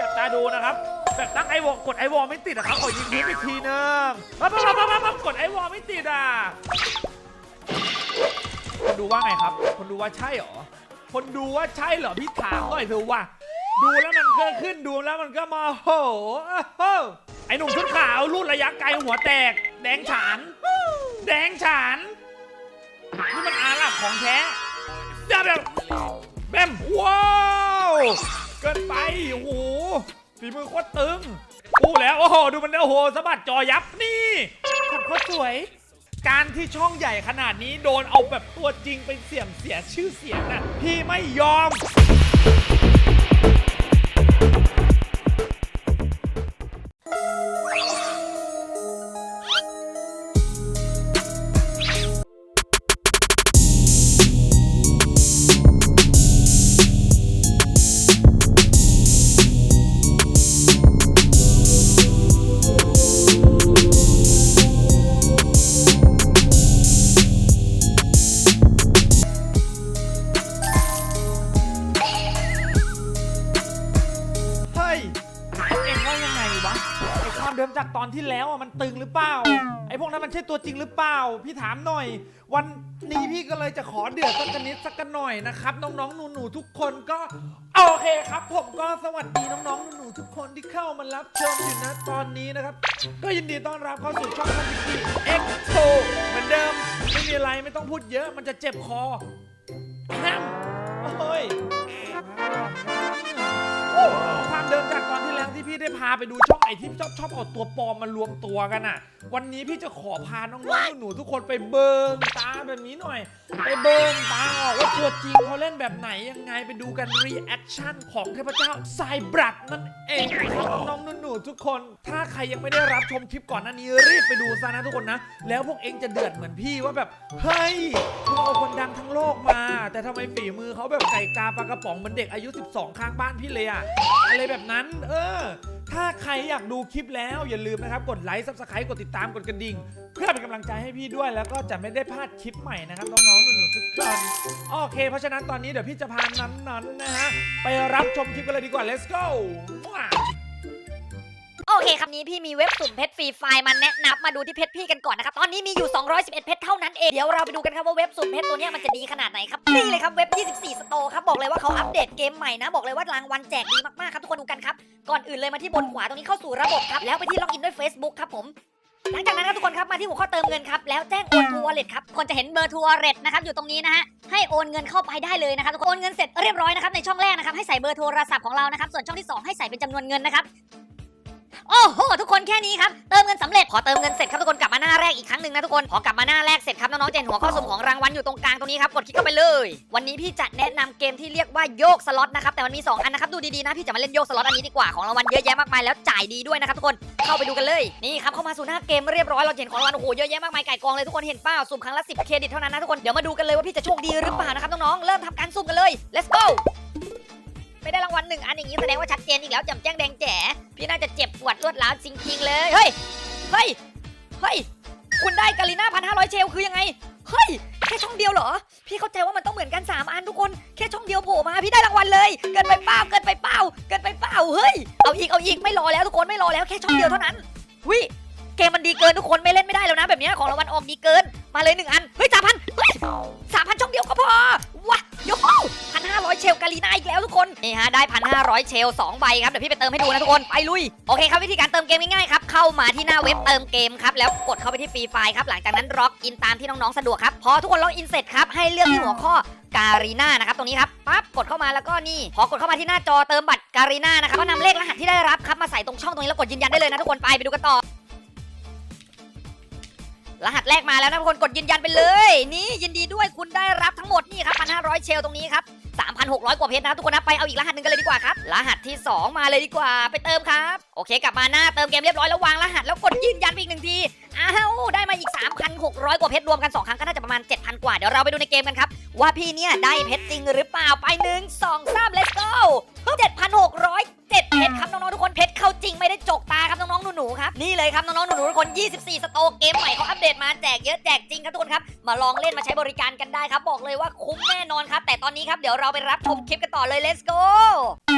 จับตาดูนะครับแบบตั้งไอวอลกดไอวอลไม่ติดอะครับขอยิงพื้นอีกทีนึงปั๊บปั๊บปั๊บปั๊บกดไอวอลไม่ติดอะคนดูว่าไงครับ คนดูว่าใช่เหรอ คนดูว่าใช่เหรอพี่ถามหน่อยเถอะว่า ดูแล้วมันเก็ขึ้นดูแล้วมันก็มาโหโอ้โหไอหนุ่มชุดขาวรูดระยะไกลหัวแตก แดงฉาน แดงฉานนี่มันอาหรับของแท้จ้าแบบแบมว้าว เกินไปโอ้โหฝีมือโคตรตึงกูแล้วโอ้โหดูมันโอ้โหสะบัดจอยับนี่ขัดโคตรสวย การที่ช่องใหญ่ขนาดนี้โดนเอาแบบตัวจริงไปเสี่ยมเสียชื่อเสียงน่ะพี่ไม่ยอม จริงหรือเปล่า พี่ถามหน่อย วันนี้พี่ก็เลยจะขอเดือดสักนิดสักหน่อยนะครับ น้องๆหนูๆทุกคนก็โอเคครับ ผมก็สวัสดีน้องๆหนูๆทุกคนที่เข้ามารับชมอยู่นะตอนนี้นะครับ ก็ยินดีต้อนรับเข้าสู่ช่องทันทีเอ็กโทเหมือนเดิมไม่มีอะไรไม่ต้องพูดเยอะมันจะเจ็บคอน้ำโอ้ย ที่ได้พาไปดูช่องไอที่ชอบชอบเอาตัวปลอมมารวมตัวกันอะ วันนี้พี่จะขอพาน้องๆหนูๆทุกคนไปเบิงตา แบบนี้หน่อย ไปเบิงตาออกว่าตัวจริงเขาเล่นแบบไหนยังไงไปดูกันรีแอคชั่นของเทพเจ้าไซบรัดนั่นเองครับน้องหนูๆทุกคน ถ้าใครยังไม่ได้รับชมคลิปก่อนหน้านี้รีบไปดูซะนะทุกคนนะ แล้วพวกเองจะเดือดเหมือนพี่ว่าแบบเฮ้ยมึงเอาคนดังทั้งโลกมา แต่ทำไมฝีมือเขาแบบไก่กาปลากระป๋องเหมือนเด็กอายุ 12 ข้างบ้านพี่เลยอะอะไรแบบนั้น เออถ้าใครอยากดูคลิปแล้วอย่าลืมนะครับ กดไลค์ซับสไครต์กดติดตามกดกระดิ่ง เพื่อเป็นกำลังใจให้พี่ด้วย แล้วก็จะไม่ได้พลาดคลิปใหม่นะครับน้องๆหนูๆทุกคนโอเค เพราะฉะนั้นตอนนี้เดี๋ยวพี่จะพานั้นๆนะฮะไปรับชมคลิปกันเลยดีกว่า let's go ว้า อเคคำนี้พี่มีเว็บสุ่มเพชรฟรีไฟล์มาแนะนำมาดูที่เพชรพี่กันก่อนนะครับตอนนี้มีอยู่ 211 เพชรเท่านั้นเองเดี๋ยวเราไปดูกันครับว่าเว็บสุ่มเพชรตัวนี้มันจะดีขนาดไหนครับนี่เลยครับเว็บ 24 สโตร์ครับบอกเลยว่าเขาอัปเดตเกมใหม่นะบอกเลยว่ารางวัลแจกดีมากๆครับทุกคนดูกันครับก่อนอื่นเลยมาที่บนขวาตรงนี้เข้าสู่ระบบครับแล้วไปที่ล็อกอินด้วย Facebook ครับผมหลังจากนั้นครับทุกคนครับมาที่หัวข้อเติมเงินครับแล้วแจ้งโอนทัวร์เลทครับคนจะเห็นเบอร์ทัวร์เลทนะครับอยู่ตรงนี้นะฮะให้โอนเงินเข้าไปได้เลยนะครับทุกคนโอนเงินเสร็จเรียบร้อยนะครับในช่องแรกนะครับให้ใส่เบอร์โทรศัพท์ของเรานะครับส่วนช่องที่สองให้ใส่เป็นจำนวนเงินนะครับ โอ้โหทุกคนแค่นี้ครับเติมเงินสำเร็จพอเติมเงินเสร็จครับทุกคนกลับมาหน้าแรกอีกครั้งหนึ่งนะทุกคนพอกลับมาหน้าแรกเสร็จครับน้องๆจะเห็นหัวข้อสุ่มของรางวัลอยู่ตรงกลางตรงนี้ครับกดคลิกเข้าไปเลย วันนี้พี่จะแนะนำเกมที่เรียกว่าโยกสล็อตนะครับแต่มันมีสองอันนะครับดูดีๆนะพี่จะมาเล่นโยกสล็อตอันนี้ดีกว่าของรางวัลเยอะแยะมากมายแล้วจ่ายดีด้วยนะครับทุกคนเข้าไปดูกันเลยนี่ครับเข้ามาสู่หน้าเกมเรียบร้อยเราเห็นของรางวัลโอ้โหเยอะแยะมากมายไก่กองเลยทุกคนเห็นเปล่าสุ่มครั้งละ10เครดิตเท่านั้นนะทุกคนเดี๋ยวมาดูกันเลยว่าพี่จะโชคดีหรือเปล่านะครับน้องๆเริ่มทำการสุ่มกันเลย let's go ไม่ได้รางวัลหนึ่งอันอย่างนี้แสดงว่าชัดเจนอีกแล้วจำแจ้งแดงแจ๋พี่น่าจะเจ็บปวดรวดร้าวจริงๆเลยเฮ้ยเฮ้ยเฮ้ยคุณได้กาลิน่าพันห้าร้อยเชลคือยังไงเฮ้ยแค่ช่องเดียวเหรอ พี่เข้าใจว่ามันต้องเหมือนกัน 3 อันทุกคน แค่ช่องเดียวโผล่มาพี่ได้รางวัลเลย เกินไปเปล่าเกินไปเปล่าเกินไปเปล่าเฮ้ยเอาอีกเอาอีกไม่รอแล้วทุกคนไม่รอแล้วแค่ช่องเดียวเท่านั้นวิเกมมันดีเกินทุกคนไม่เล่นไม่ได้แล้วนะ แบบนี้ของรางวัลออกดีเกินมาเลยหนึ่งอันเฮ้ยสามพัน นนี่ฮะได้พันห้าร้อยเชลสองใบครับ เดี๋ยวพี่ไปเติมให้ดูนะทุกคน ไปลุย โอเคครับวิธีการเติมเกมง่ายๆครับ เข้ามาที่หน้าเว็บเติมเกมครับ แล้วกดเข้าไปที่ฟรีไฟล์ครับ หลังจากนั้นล็อกอินตามที่น้องๆสะดวกครับ พอทุกคนล็อกอินเสร็จครับ ให้เลือกที่หัวข้อการีนานะครับตรงนี้ครับปั๊บกดเข้ามาแล้วก็นี่ พอกดเข้ามาที่หน้าจอเติมบัตรการีนานะครับก็นำเลขรหัสที่ได้รับครับมาใส่ตรงช่องตรงนี้แล้วกดยืนยันได้เลยนะทุกคนไปไปดูกันต่อรหัสแรกมาแล้วนะทุกคนกดยืนยันไปเลย นี่ยินดีด้วยคุณได้รับทั้งหมดนี่ครับ1,500 เชลตรงนี้ครับ 3,600 กว่าเพชรนะทุกคนนะไปเอาอีกรหัสหนึ่งกันเลยดีกว่าครับรหัสที่ 2 มาเลยดีกว่าไปเติมครับโอเค กลับมาหน้าเติมเกมเรียบร้อยแล้ววางรหัสแล้วกดยืนยันอีกหนึ่งทีอ้าวได้มาอีก 3,600 กว่าเพชรรวมกัน 2 ครั้งก็น่าจะประมาณ 7,000 กว่าเดี๋ยวเราไปดูในเกมกันครับ ว่าพี่เนี่ยได้เพชรจริงหรือเปล่าไปหนึ่งสองสาม let's go 7,600 7เพชรครับน้องๆทุกคนเพชรเข้าจริงไม่ได้จกตาครับน้องๆหนูๆครับนี่เลยครับน้องๆหนูๆทุกคน 24 สโตเกมใหม่เขาอัปเดตมาแจกเยอะแจกจริงครับทุกคนครับมาลองเล่นมาใช้บริการกันได้ครับบอกเลยว่าคุ้มแน่นอนครับ แต่ตอนนี้ครับเดี๋ยวเราไปรับชมคลิปกันต่อเลย let's go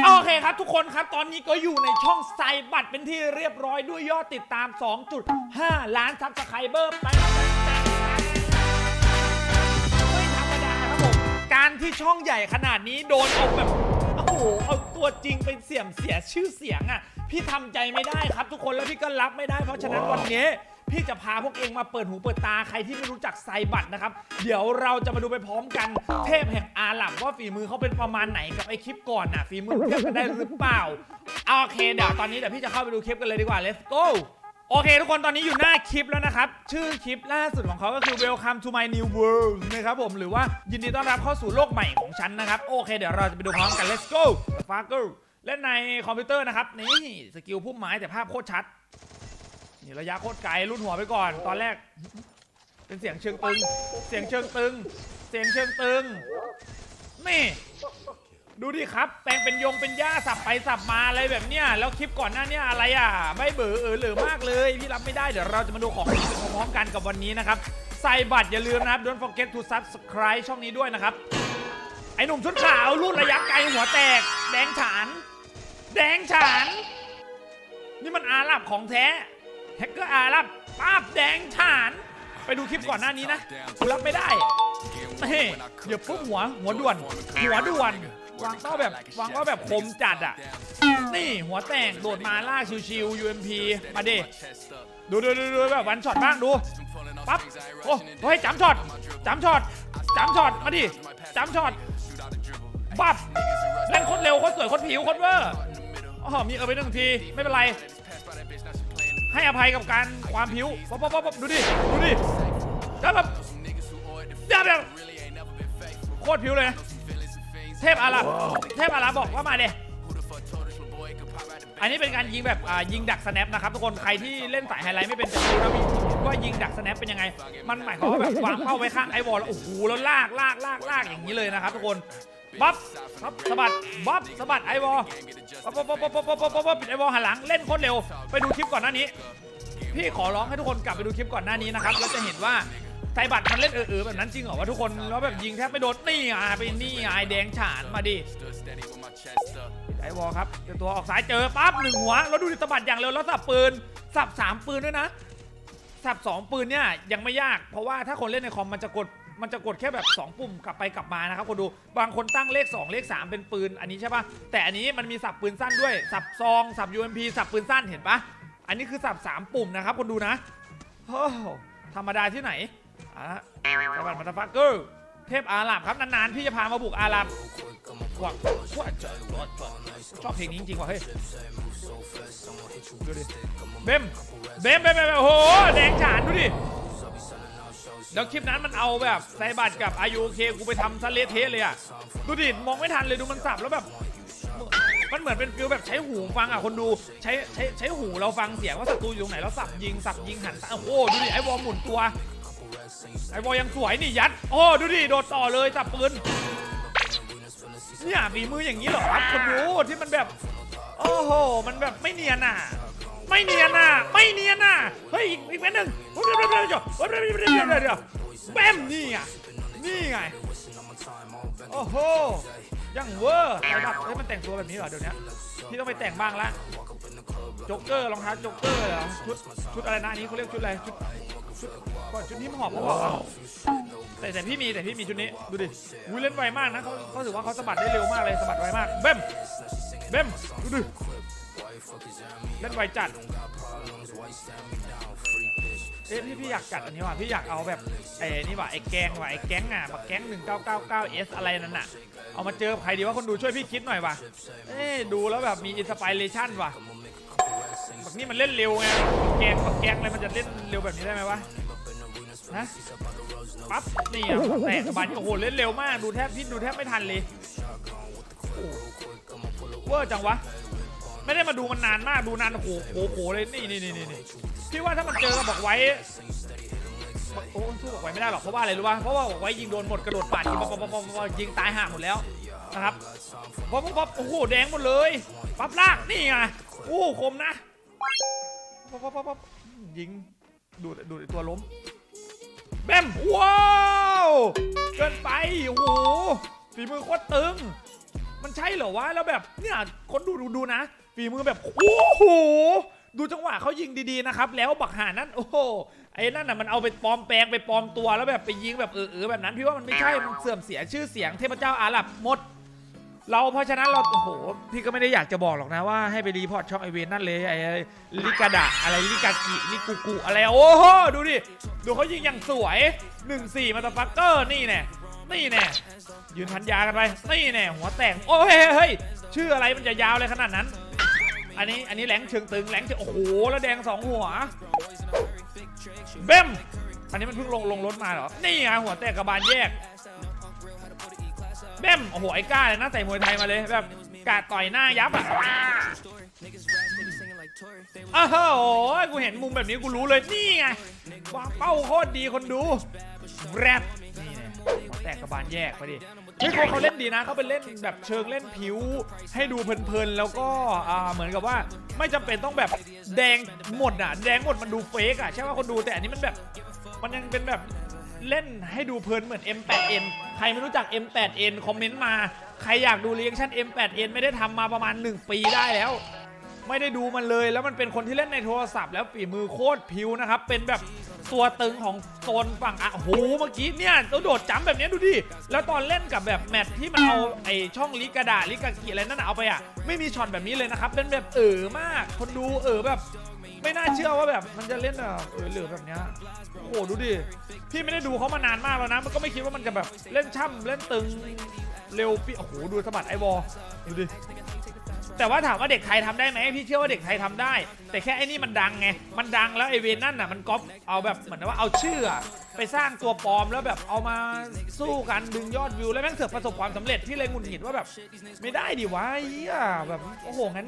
โอเคครับทุกคนครับตอนนี้ก็อยู่ในช่องไซบัตรเป็นที่เรียบร้อยด้วยยอดติดตาม 2.5 ล้านซับสไครเบอร์ไปการที่ช่องใหญ่ขนาดนี้โดนเอาแบบ โอ้โหเอาตัวจริงไปเสี่ยมเสียชื่อเสียงอะ พี่ทำใจไม่ได้ครับทุกคนแล้วพี่ก็รับไม่ได้เพราะฉะนั้นวันนี้ พี่จะพาพวกเองมาเปิดหูเปิดตาใครที่ไม่รู้จักไซบัตนะครับ เดี๋ยวเราจะมาดูไปพร้อมกัน เทพแห่งอาหรับว่าฝีมือเขาเป็นประมาณไหนกับไอคลิปก่อนน่ะฝีมือเทียบกันได้หรือเปล่าโอเคเดี๋ยวตอนนี้เดี๋ยวพี่จะเข้าไปดูคลิปกันเลยดีกว่า let's go โอเค ทุกคนตอนนี้อยู่หน้าคลิปแล้วนะครับ ชื่อคลิปล่าสุดของเขาก็คือ welcome to my new world นะครับผมหรือว่ายินดีต้อนรับเข้าสู่โลกใหม่ของฉันนะครับ โอเค เดี๋ยวเราจะไปดูพร้อมกัน let's go f a r g o เล่นในคอมพิวเตอร์นะครับ นี่สกิลพุ่มไม้แต่ภาพโคตรชัด นี่ระยะโคตรไกลรุ่นหัวไปก่อน ตอนแรก เป็นเสียงเชิงตึง เสียงเชิงตึง เสียงเชิงตึง นี่ ดูดิครับแปลงเป็นยงเป็นหญ้าสับไปสับมาอะไรแบบเนี้ยแล้วคลิปก่อนหน้าเนี้ยอะไรอะไม่เบื่อเออเหลือมากเลยพี่รับไม่ได้เดี๋ยวเราจะมาดูของจริงพร้อมๆกันกับวันนี้นะครับใส่บัตรอย่าลืมนะครับ don't forget to subscribe ช่องนี้ด้วยนะครับ ไอหนุ่มชุดขาวรุ่นระยะไกลหัวแตก แดงฉาน แดงฉาน นี่มันอารับของแท้แฮกเกอร์อารับป้าบแดงฉาน ไปดูคลิปก่อนหน้านี้นะกูรับไม่ได้เฮ้ยเดี๋ยวปุ๊บหัวหัวด่วน หัวด่วน วางเป้าแบบวางเป้าแบบคมจัดอะ นี่หัวแตกโดดมาล่ากชิวๆ UMP มาดิดูดูดูดูแบบวันช็อตบ้างดู ปั๊บ โอ้เฮ้ยจำช็อตจำช็อตจำช็อตมาดิจำช็อตปั๊บเล่นโคตรเร็วโคตรสวยโคตรผิวโคตรเวอร์อ๋อมีเออไปหนึ่งที ไม่เป็นไร ให้อภัยกับการความผิวป๊อปป๊อปป๊อปดูดิ ดูดิแล้วแบบเดี๋ยวเดี๋ยวโคตรผิวเลยนะ เทพอาราบเทพอาราบบอกว่ามาเลยอันนี้เป็นการยิงแบบยิงดักสแนปนะครับทุกคนใครที่เล่นสายไฮไลท์ไม่เป็นจะรู้นะว่ายิงดักสแนปเป็นยังไง มันหมายความว่าแบบวางเข้าไว้ข้างไอวอลแล้วโอ้โหแล้วลากลากลากลากอย่างนี้เลยนะครับทุกคนบ๊อบบ๊บสบัดบ๊อบสบัดไอวอลบ๊อบบ๊ปิดไอวอลหันหลังเล่นโคตรเร็วไปดูคลิปก่อนหน้านี้ พี่ขอร้องให้ทุกคนกลับไปดูคลิปก่อนหน้านี้นะครับแล้วจะเห็นว่า ไทยบัตรมันเล่นเออๆแบบนั้นจริงเหรอวะทุกคนแล้วแบบยิงแทบไม่โดนนี่อะไปนี่ไอแดงฉานมาดิไอวอลครับเดี๋ยวตัวออกซ้ายเจอปั๊บหนึ่งหัวแล้วดูดิสะบัดอย่างเร็วแล้วสับปืนสับสามปืนด้วยนะสับสองปืนเนี่ยยังไม่ยาก เพราะว่าถ้าคนเล่นในคอมมันจะกดมันจะกดแค่แบบ 2 ปุ่มกลับไปกลับมานะครับคนดูบางคนตั้งเลข 2 เลข 3 เป็นปืนอันนี้ใช่ปะแต่อันนี้มันมีสับปืนสั้นด้วย สับซอง สับ UMP สับปืนสั้นเห็นปะอันนี้คือสับ 3 ปุ่มนะครับคนดูนะโอ้ธรรมดาที่ไหน อะจังหวัดมาตาฟักเกอร์เทพอาหรับครับนานๆพี่จะพามาบุกอาหรับวังว่าจะชอบเพลงนี้จริงๆว่ะเฮ้ยดูดิเบมเบมเบมเบมโอ้โหแดงฉานดูดิแล้วคลิปนั้นมันเอาแบบไซบัตกับอายุเคกูไปทำซะเลเทะเลยอะดูดิมองไม่ทันเลยดูมันสับแล้วแบบมันเหมือนเป็นฟิลแบบใช้หูฟังอะคนดูใช้ใช้ใช้หูเราฟังเสียงว่าศัตรูอยู่ตรงไหนแล้วสับยิงสับยิงหันโอ้โหดูดิไอ้วอลหมุนตัว ไอ้บอยังสวยนี่ยัด โอ้ดูดิโดดต่อเลยจับปืนเนี่ยฝีมืออย่างนี้เหรอครับคนดูที่มันแบบ โอ้โห มันแบบไม่เนียนอะ ไม่เนียนอะ ไม่เนียนอะ เฮ้ย อีกอีกแป๊บนึงแป๊บนี่ไงนี่ไง โอ้โห ยังเวอร์ไอ้บัตเฮ้ยมันแต่งตัวแบบนี้เหรอเดี๋ยวนี้ที่ต้องไปแต่งบ้างละจ็กเกอร์รองเท้าจ็กเกอร์เหรอชุดชุดอะไรนะนี้เขาเรียกชุดอะไรชุด ชุดก่อนชุดฮิปฮอปเขาบอกว่าแต่แต่พี่มีแต่พี่มีชุดนี้ดูดิวิเล่นไวมากนะเขาเขาถือว่าเขาสะบัดได้เร็วมากเลยสะบัดไวมากเบมเบมดูดิเล่นไวจัดเอ๊ะพี่พี่อยากจัดอันนี้ว่ะพี่อยากเอาแบบไอ้นี่ว่ะไอ้แกงว่ะไอ้แก๊งอะบักแก๊ง1999 S อะไรนั่นน่ะเอามาเจอใครดีว่าคนดูช่วยพี่คิดหน่อยว่ะเอ๊ะดูแล้วแบบมีอินสปิเรชันว่ะ นี่มันเล่นเร็วไงบักแกงบักแกงอะไรมันจะเล่นเร็วแบบนี้ได้ไหมวะฮะปั๊บนี่อะแตกบานโอ้โหเล่นเร็วมากดูแทบพี่ดูแทบไม่ทันเลยโอ้เวอร์จังวะไม่ได้มาดูกันนานมากดูนานโอ้โหโหโหเลยนี่นี่นี่นี่พี่ว่าถ้ามันเจอกับบอกไว้โอ้สู้บอกไว้ไม่ได้หรอกเพราะว่าอะไรรู้ป่ะเพราะว่าบอกไว้ยิงโดนหมดกระโดดปาดยิงปั๊บปั๊บปั๊บปั๊บปั๊บยิงตายห่าหมดแล้วนะครับปั๊บปั๊บปั๊บโอ้โหแดงหมดเลยปั๊บลากนี่ไงโอ้คมนะ ปั๊บปั๊บปั๊บยิงดูดดูดตัวล้มแบมว้าวเกินไปโอ้โหฝีมือโคตรตึง มันใช่เหรอวะแล้วแบบเนี่ยคนดูดูดูนะฝีมือแบบโอ้โหดูจังหวะเขายิงดีๆนะครับ แล้วบักหานั้นโอ้โหไอ้นั่นน่ะมันเอาไปปลอมแปลงไปปลอมตัวแล้วแบบไปยิงแบบเออๆแบบนั้นพี่ว่ามันไม่ใช่มันเสื่อมเสียชื่อเสียงเทพเจ้าอาหรับหมด เราเพราะฉะนั้นเราโอ้โหพี่ก็ไม่ได้อยากจะบอกหรอกนะว่าให้ไปรีพอร์ตช่องไอเวนนั่นเลยไอ้ลิกาดะอะไรลิกากิลิกุกุอะไรโอ้โหดูดิดูเขายิงอย่างสวย1-4มาตาฟักเกอร์นี่แน่นี่แน่ยืนพันยากันไปนี่แน่หัวแตกโอ้ยเฮ้ยเฮ้ยชื่ออะไรมันจะยาวเลยขนาดนั้น อันนี้อันนี้แหลงเชิงตึงแหลงเชิงโอ้โหแล้วแดงสองหัวเบมอันนี้มันเพิ่งลงลงรถมาเหรอนี่ไงหัวแตกกระบาลแยก เบ้มโอ้โหไอ้ก้าเลยนะใส่มวยไทยมาเลยแบบกาดต่อยหน้ายับอะอ้าวโหกูเห็นมุมแบบนี้กูรู้เลยนี่ไงวางเป้าโคตรดีคนดูแรปนี่ไงแตกกระบาลแยกไปดิเฮ้ยเขาเขาเล่นดีนะเขาเป็นเล่นแบบเชิงเล่นผิว ให้ดูเพลินๆ แล้วก็อ่าเหมือนกับว่าไม่จำเป็นต้องแบบแดงหมดอะ แดงหมดมันดูเฟกอะใช่ว่าคนดูแต่อันนี้มันแบบ มันยังเป็นแบบ เล่นให้ดูเพลินเหมือน M8N ใครไม่รู้จัก M8N คอมเมนต์มา ใครอยากดูเรีแอคชั่น M8N ไม่ได้ทำมาประมาณ 1 ปีได้แล้ว ไม่ได้ดูมันเลย แล้วมันเป็นคนที่เล่นในโทรศัพท์แล้วฝีมือโคตรพิวนะครับ เป็นแบบตัวตึงของโซนฝั่งอะโอ้โหเมื่อกี้เนี่ยตัวโดดจ้ำแบบนี้ดูดิ แล้วตอนเล่นกับแบบแมทที่มันเอาไอช่องลิกาดาลิกากิอะไรนั่นเอาไปอะ ไม่มีช็อตแบบนี้เลยนะครับ เป็นแบบเออมาก คนดูเออแบบ ไม่น่าเชื่อว่าแบบมันจะเล่นแบบเออเหลือแบบเนี้ยโอ้โหดูดิพี่ไม่ได้ดูเขามานานมากแล้วนะ มันก็ไม่คิดว่ามันจะแบบเล่นช่ำเล่นตึงเร็วปี่โอ้โหดูสะบัดไอวอลดูดิ แต่ว่าถามว่าเด็กไทยทำได้ไหมพี่เชื่อว่าเด็กไทยทำได้ แต่แค่ไอ้นี่มันดังไง มันดังแล้วไอเวนนั่นน่ะมันก๊อปเอาแบบเหมือนว่าเอาชื่อไปสร้างตัวปลอมแล้วแบบเอามาสู้กันดึงยอดวิวแล้วแม่งเสือกประสบความสำเร็จพี่เลยงุดหงิดว่าแบบ ไม่ได้ดิวะเหี้ยแบบโอ้โหงั้น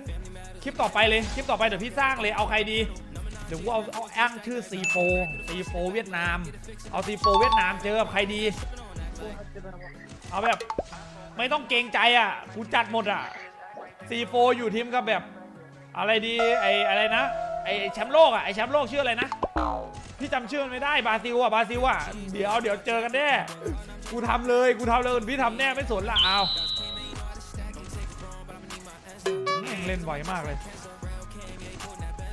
คลิปต่อไปเลยคลิปต่อไปเดี๋ยวพี่สร้างเลยเอาใครดีเดี๋ยวกูเอาเอาอ้างชื่อ C4 C4 เวียดนาม เอา C4 เวียดนามเจอกับใครดี เอาแบบ ไม่ต้องเกรงใจอะกูจัดหมดอะ C4 อยู่ทีมกับแบบ อะไรดีไออะไรนะไอแชมป์โลกอะไอแชมป์โลกชื่ออะไรนะพี่จำชื่อมันไม่ได้บราซิลอะบราซิลอะเดี๋ยวเดี๋ยวเจอกันแน่กูทำเลยกูทำเลยพี่ทำแน่ไม่สนละเอาแม่งเล่นไวมากเลย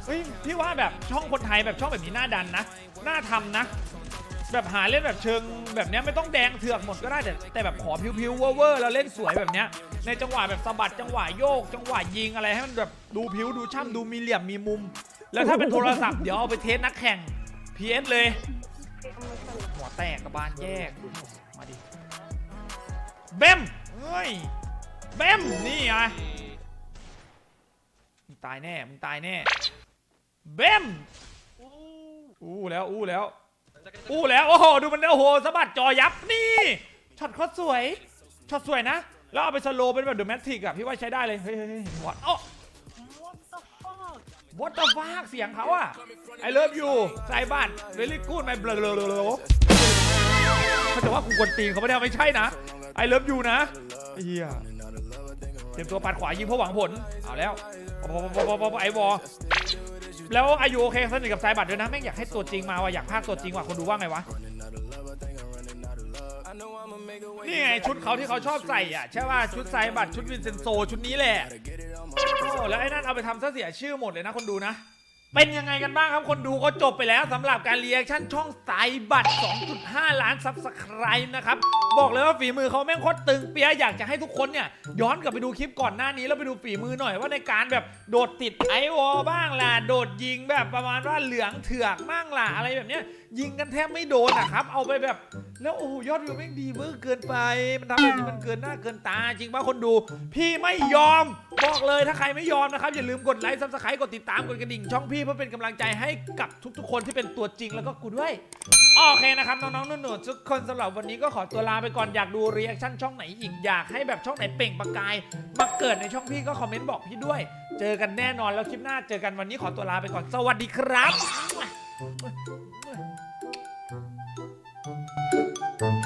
เฮ้ยพี่ว่าแบบช่องคนไทยแบบช่องแบบนี้น่าดันนะน่าทำนะ แบบหาเล่นแบบเชิงแบบเนี้ยไม่ต้องแดงเถือกหมดก็ได้แต่แต่แบบขอพิวๆเวอร์ๆแล้วเล่นสวยแบบเนี้ยในจังหวะแบบสะบัดจังหวะโยก จังหวะยิงอะไรให้มันแบบดูพิวดูช่ำดูมีเหลี่ยมมีมุม แล้วถ้าเป็นโทรศัพท์เดี๋ยวเอาไปเทสนักแข่ง PS เลย หัวแตกกระบาลแยกมาดิเบมเฮ้ยเบมนี่ไงมึงตายแน่มึงตายแน่เบมอู้แล้วอู้แล้ว อู้แล้วโอ้โหดูมันโอ้โหสะบัดจอยับนี่ช็อตโคตรสวยช็อตสวยนะ แล้วเอาไปสโลว์เป็นแบบเดอะแมทริกอะพี่ว่าใช้ได้เลยเฮ้ยเฮ้ยเฮ้ยวัดโอ้ What the fuck เสียงเขาอะ I love you ใส่บ้าน very good ไม่เบลอเลอเขาจะว่ากูกวนตีนเขาไม่ได้ไม่ใช่นะ I love you นะไอ้เฮียเตรียมตัวปัดขวายิงเพราะหวังผลเอาแล้วปอปอปอปอปอไอวอ แล้วอายุโอเคสนิทกับสายบัตรด้วยนะแม่งอยากให้ตัวจริงมาว่ะอยากภาคตัวจริงว่ะคนดูว่าไงวะนี่ไงชุดเขาที่เขาชอบใส่อะใช่ว่าชุดสายบัตรชุดวินเซนโซชุดนี้แหละโอ้แล้วไอ้นั่นเอาไปทำซะเสียชื่อหมดเลยนะคนดูนะ เป็นยังไงกันบ้างครับ คนดูก็จบไปแล้วสำหรับการรีแอคชั่นช่องสายบัตร 2.5 ล้านซับสไครต์นะครับ บอกเลยว่าฝีมือเขาแม่งโคตรตึงเปียอยากจะให้ทุกคนเนี่ย ย้อนกลับไปดูคลิปก่อนหน้านี้ แล้วไปดูฝีมือหน่อยว่าในการแบบโดดติดไอวอลบ้างล่ะ โดดยิงแบบประมาณว่าเหลืองเถือกบ้างล่ะอะไรแบบเนี้ยยิงกันแทบไม่โดนนะครับเอาไปแบบแล้วโอ้โหยอดวิวแม่งดีเวอร์เกินไป มันทำแบบนี้มันเกินหน้าเกินตา จริงป่ะคนดู พี่ไม่ยอม บอกเลยถ้าใครไม่ยอมนะครับ อย่าลืมกดไลค์ซับสไครต์กดติดตามกดกระดิ่งช่องพี่เพื่อเป็นกำลังใจให้กับทุกๆ คนที่เป็นตัวจริงแล้วก็กูด้วย โอเคนะครับน้องๆหนูๆทุกคนสำหรับวันนี้ก็ขอตัวลาไปก่อนอยากดูรีแอคชั่นช่องไหนอีกอยากให้แบบช่องไหนเปล่งประกายมาเกิดในช่องพี่ก็คอมเมนต์บอกพี่ด้วย เจอกันแน่นอนแล้วคลิปหน้าเจอกันวันนี้ขอตัวลาไปก่อนสวัสดีครับ Bye.